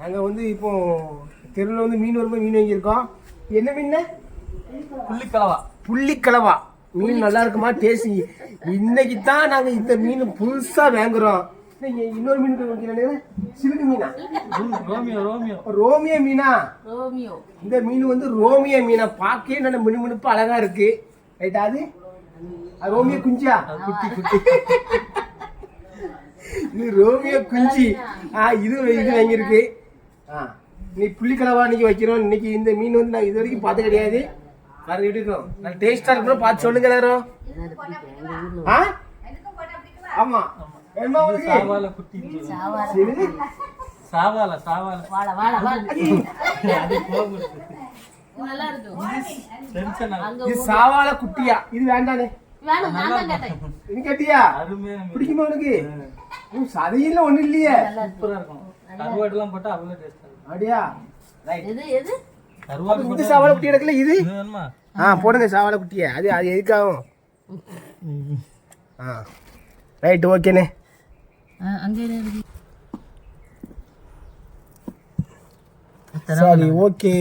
நாங்கள் வந்து இப்போ தெருவில் வந்து மீன் வரும்போது மீன் வாங்கியிருக்கோம். என்ன மீன் புள்ளிக்கலவா. புள்ளிக்கலவா. மீன் நல்லா இருக்குமா? டேஸ்ட் இன்னைக்கு தான் நாங்கள் இந்த மீன் புதுசாக வாங்குறோம். இன்னொரு மீன் வைக்கிறேன் சிலுக்கு மீனா? Romeo Romeo. ரோமியோ மீனா? ரோமியோ. இந்த மீன் வந்து ரோமியோ மீனை. பார்க்கவே நல்ல மினுமினுப்பு அழகா இருக்கு. ரைட்டா அது ரோமியோ குஞ்சா? குட்டி குட்டி. இது ரோமியோ குஞ்சு. ஆ இது இது வாங்கியிருக்கு. ஆ. நீ புள்ளிக்கலவா இன்னைக்கு வைக்கிறோம் இன்னைக்கு இந்த மீன் வந்து நான் இது வரைக்கும் பார்த்து கிடையாது. எப்படி இருக்கும்? நல்ல டேஸ்டா இருக்கணும் பார்த்து சொல்லுங்க எல்லாரும். ஆ? ஆமா. உங்களுக்கு சாவால குட்டி சாவால. வாழ வாழ வாழ அது போகுது. நல்லா இது சாவால குட்டியா? இது வேண்டானே. வேணும் நான் தான் கேட்டேன். இது கேட்டியா. பிடிக்குமா உனக்கு? சதையில ஒண்ணு இல்லையே. சூப்பரா இருக்கும். கருவாடுலாம் போட்டா அவ்வளவு டேஸ்ட் அப்படியா? ரைட் எது எது? கருவாடு இந்த சாவால குட்டி எடுக்கல? இது? ஆ போடுங்க சாவால குட்டியை. அது அது எதுக்காகும்? ஆ. ரைட் ஓகேண்ணே அங்கே இருக்கு சரி ஓகே